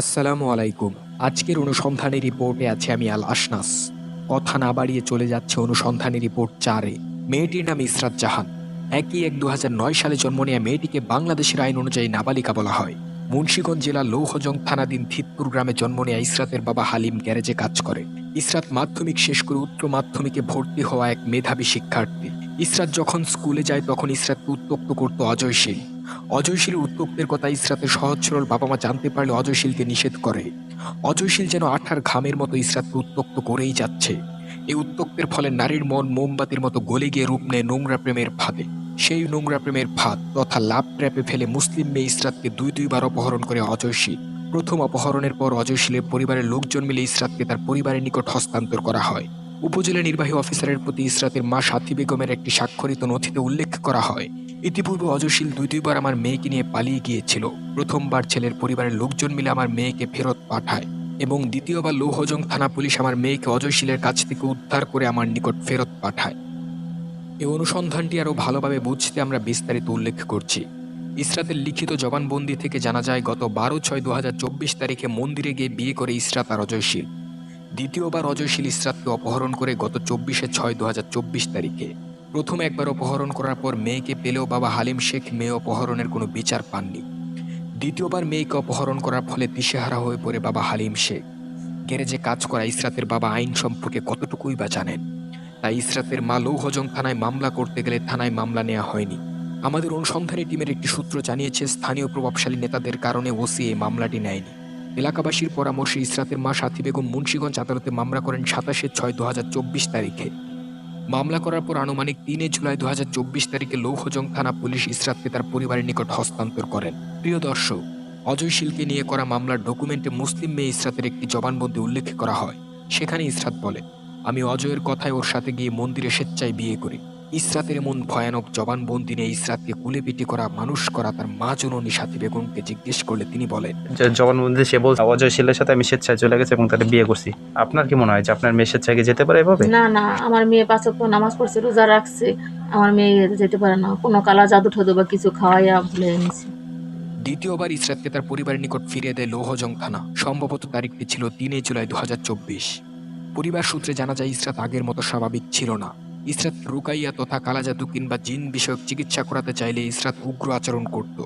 আসসালামু আলাইকুম। আজকের অনুসন্ধানী রিপোর্টে আছে আমি আল আশনাস কথা না বাড়িয়ে চলে যাচ্ছে অনুসন্ধানী রিপোর্ট চারে। মেয়েটির নাম ইসরাত জাহান। একই এক দু সালে জন্ম নেওয়া মেয়েটিকে বাংলাদেশের আইন অনুযায়ী নাবালিকা বলা হয়। মুন্সিগঞ্জ জেলার লৌহজং থানাধীন থিতপুর গ্রামে জন্ম নেওয়া ইসরাতের বাবা হালিম গ্যারেজে কাজ করে। ইসরাত মাধ্যমিক শেষ করে উচ্চ মাধ্যমিকে ভর্তি হওয়া এক মেধাবী শিক্ষার্থী। ইসরাত যখন স্কুলে যায় তখন ইসরাতকে উত্তক্ত করত অজয়শীল উত্তপ্তের কথা ইসরাতের সহজ সরল বাবা মা জানতে পারলে অজয়শীলকে নিষেধ করে। অজয়শীল যেন আঠার ঘামের মতো ইসরাতকে উত্তক্ত করেই যাচ্ছে। এই উত্তক্তের ফলে নারীর মন মোমবাতির মতো গলে গিয়ে রূপ নেয় নোংরা প্রেমের ফাঁদে। সেই নোংরা প্রেমের ফাঁদ তথা লাভ ট্র্যাপে ফেলে মুসলিম মেয়ে ইসরাতকে দুই দুইবার অপহরণ করে অজয়শীল। প্রথম অপহরণের পর অজয়শীলের পরিবারের লোকজন মিলে ইসরাতকে তার পরিবারের নিকট হস্তান্তর করা হয়। উপজেলা নির্বাহী অফিসারের প্রতি ইসরাতের মা সাথী বেগমের একটি স্বাক্ষরিত নথিতে উল্লেখ করা হয়। ইতিপূর্বে অজশীল দুই দুইবার আমার মেয়েকে নিয়ে পালিয়ে গিয়েছিল। প্রথমবার ছেলের পরিবারের লোকজন মিলে আমার মেয়েকে ফেরত পাঠায় এবং দ্বিতীয়বার লৌহজং থানা পুলিশ আমার মেয়েকে অজয়শীলের কাছ থেকে উদ্ধার করে আমার নিকট ফেরত পাঠায়। এই অনুসন্ধানটি আরও ভালোভাবে বুঝতে আমরা বিস্তারিত উল্লেখ করছি। ইসরাতের লিখিত জবানবন্দি থেকে জানা যায়, গত বারো ছয় দু তারিখে মন্দিরে গিয়ে বিয়ে করে ইসরাত আর অজয়শীল দ্বিতীয়বার অজয়শীল ইসরাতকে অপহরণ করে গত চব্বিশে ছয় দু তারিখে। প্রথম একবার অপহরণ করার পর মেয়েকে পেলেও বাবা হালিম শেখ মেয়ে অপহরণের কোনো বিচার পাননি। দ্বিতীয়বার মেয়েকে অপহরণ করার ফলে দিশেহারা হয়ে পড়ে বাবা হালিম শেখ। গ্যারেজে কাজ করা ইসরাতের বাবা আইন সম্পর্কে কতটুকুই বা জানেন? তাই ইসরাতের মা লৌহজং থানায় মামলা করতে গেলে থানায় মামলা নেওয়া হয়নি। আমাদের অনুসন্ধানী টিমের একটি সূত্র জানিয়েছে, স্থানীয় প্রভাবশালী নেতাদের কারণে ওসি এই মামলাটি নেয়নি। এলাকাবাসীর পরামর্শে ইসরাতের মা সাথী বেগম মুন্সীগঞ্জ আদালতে মামলা করেন সাতাশে ছয় দু তারিখে। মামলা করার পর আনুমানিক তিনে জুলাই দু হাজার চব্বিশ তারিখে লৌহজং থানা পুলিশ ইসরাতকে তার পরিবারের নিকট হস্তান্তর করেন। প্রিয় দর্শক, অজয় শিলকে নিয়ে করা মামলার ডকুমেন্টে মুসলিম মেয়ে ইসরাতের একটি জবানবন্দি উল্লেখ করা হয়। সেখানে ইসরাত বলে, আমি অজয়ের কথায় ওর সাথে গিয়ে মন্দিরে স্বেচ্ছায় বিয়ে করি। ইসরাতের এমন ভয়ানক জবানবন্দি নিয়ে ইসরাতকে কুলে পিটি করা মানুষ করা তার মা জননী সাথী বেগমকে জিজ্ঞেস করলে তিনি বলেন যে জবানবন্দি সে বলছে অজয় শীলের সাথে আমি স্বেচ্ছায় চলে গেছি এবং তাদের বিয়ে করছি। আপনার কি মনে হয় যে আপনার মেয়ে স্বেচ্ছায় যেতে পারে এভাবে? না না আমার মেয়ে পাঁচ ওয়াক্ত নামাজ পড়ছে রোজা রাখছে আমার মেয়ে যেতে পারে না। কোনো কালা জাদু ঠাদু বা কিছু খাওয়াইয়া ভুলে এনেছি দ্বিতীয়বার ইসরাতকে তার পরিবারের নিকট ফিরিয়ে দেয় লৌহজং থানা সম্ভবত তারিখটি ছিল তিনে জুলাই দু হাজার চব্বিশ। পরিবার সূত্রে জানা যায় ইসরাত আগের মতো স্বাভাবিক ছিল না। ইসরাত রুকাইয়া তথা কালাজাদু কিংবা জিন বিষয়ক চিকিৎসা করাতে চাইলে ইসরাত উগ্র আচরণ করত।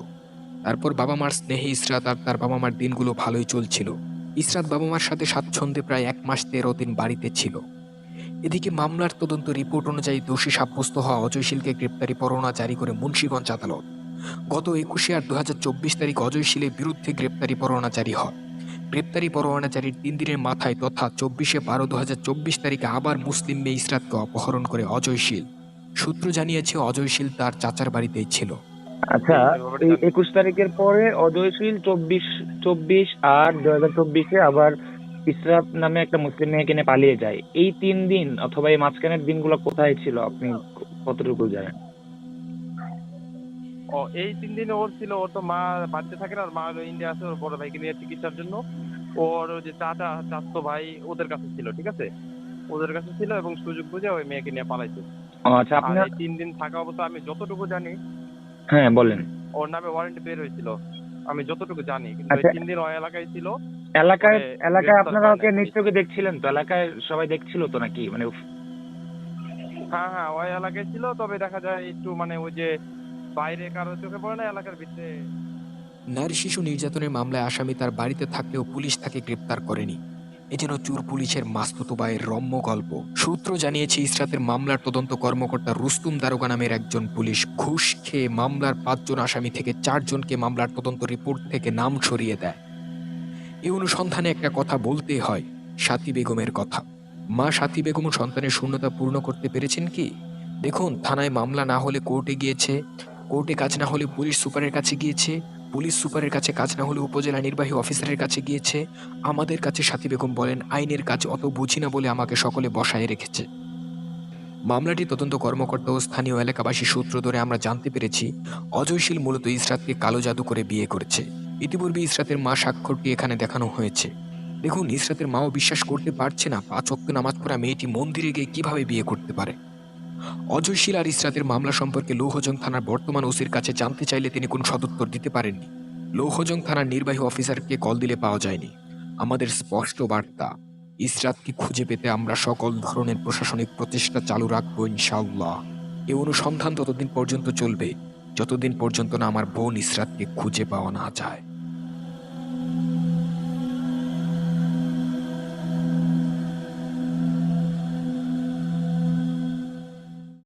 তারপর বাবা মার স্নেহে ইসরাত আর তার বাবা মার দিনগুলো ভালোই চলছিল। ইসরাত বাবা মার সাথে স্বাচ্ছন্দ্যে প্রায় এক মাস তেরো দিন বাড়িতে ছিল। এদিকে মামলার তদন্ত রিপোর্ট অনুযায়ী দোষী সাব্যস্ত হওয়া অজয়শীলকে গ্রেপ্তারি পরোয়ানা জারি করে মুন্সীগঞ্জ আদালত। গত একুশে আর দুহাজার চব্বিশ তারিখ অজয়শীলের বিরুদ্ধে গ্রেপ্তারি পরোয়ানা জারি হয়। গ্রেপ্তারি পরোয়ানা জারির তিন দিনের মাথায় তথা চব্বিশে বারো দু তারিখে আবার মুসলিম মেয়ে ইসরাতকে অপহরণ করে অজয়শীল। সূত্র জানিয়েছে, অজয়শীল তার চাচার বাড়িতেই ছিল। আচ্ছা এই একুশ তারিখের পরে অজয়শীল চব্বিশ চব্বিশ আর দু হাজার চব্বিশে আবার ইসরাত নামে একটা মুসলিম মেয়েকে নিয়ে পালিয়ে যায়। এই তিন দিন অথবা এই মাঝখানের দিনগুলো কোথায় ছিল? আপনি কতটুকু জানেন? ও এই তিন দিন ওর ছিল ওর তো মা বাড়িতে থাকে না ওর মা ইন্ডিয়া আছে ওর বড় ভাইকে নিয়ে চিকিৎসার জন্য। ওর যে চাচা চাচতো ভাই ওদের কাছে ছিল ঠিক আছে? ওদের কাছে ছিল এবং সুযোগ বুঝে ওই মেয়েকে নিয়ে পালাইছে। আচ্ছা তিন দিন থাকা অবস্থা আমি যতটুকু জানি হ্যাঁ বলেন। ওর নামে ওয়ারেন্ট বের হয়েছিল। আমি যতটুকু জানি কিন্তু আচ্ছা। তিন দিন ওই এলাকায় ছিল। এলাকায় এলাকায় আপনারা ওকে নিশ্চয়ই দেখছিলেন তো? এলাকায় সবাই দেখছিল তো নাকি? মানে হ্যাঁ হ্যাঁ ওই এলাকায় ছিল তবে দেখা যায় একটু মানে ওই যে বাইরে কারও চোখে পড়ে না এলাকার ভিতরে? নারী শিশু নির্যাতনের মামলায় আসামি তার বাড়িতে থাকলেও পুলিশ তাকে গ্রেপ্তার করেনি। এ যেন চুর পুলিশের মাস্তুতো বায়ের রম্য গল্প। সূত্র জানিয়েছে, ইসরাতের মামলার তদন্ত কর্মকর্তা রুস্তুম দারোগা নামের একজন পুলিশ ঘুষ খেয়ে মামলার পাঁচজন আসামি থেকে চারজনকে মামলার তদন্ত রিপোর্ট থেকে নাম সরিয়ে দেয়। এই অনুসন্ধানে একটা কথা বলতেই হয়, সাথী বেগমের কথা। মা সাথী বেগম সন্তানের শূন্যতা পূর্ণ করতে পেরেছেন কি? দেখুন, থানায় মামলা না হলে কোর্টে গিয়েছে কোর্টে কাজ না হলে পুলিশ সুপারের কাছে গিয়েছে, পুলিশ সুপারের কাছে কাজ না হলে উপজেলা নির্বাহী অফিসারের কাছে গিয়েছে। আমাদের কাছে সাথী বেগম বলেন, আইনের কাজ অত বুঝি না বলে আমাকে সকলে বসায় রেখেছে। মামলাটি তদন্ত কর্মকর্তা ও স্থানীয় এলাকাবাসী সূত্র ধরে আমরা জানতে পেরেছি অজয়শীল মূলত ইসরাতকে কালো জাদু করে বিয়ে করেছে। ইতিপূর্বে ইসরাতের মা স্বাক্ষরটি এখানে দেখানো হয়েছে। দেখুন, ইসরাতের মাও বিশ্বাস করতে পারছে না, পাঁচ অক্ত নামাজ পড়া মেয়েটি মন্দিরে গিয়ে কীভাবে বিয়ে করতে পারে? অজয়শীল আর ইসরাতের মামলা সম্পর্কে লৌহজং থানার বর্তমান ওসির কাছে জানতে চাইলে তিনি কোনো সদুত্তর দিতে পারেননি। লৌহজং থানার নির্বাহী অফিসারকে কল দিলে পাওয়া যায়নি। আমাদের স্পষ্ট বার্তা, ইসরাতকে খুঁজে পেতে আমরা সকল ধরনের প্রশাসনিক প্রচেষ্টা চালু রাখব ইনশাআল্লাহ। এ অনুসন্ধান ততদিন পর্যন্ত চলবে, যতদিন পর্যন্ত না আমার বোন ইসরাতকে খুঁজে পাওয়া না যায়।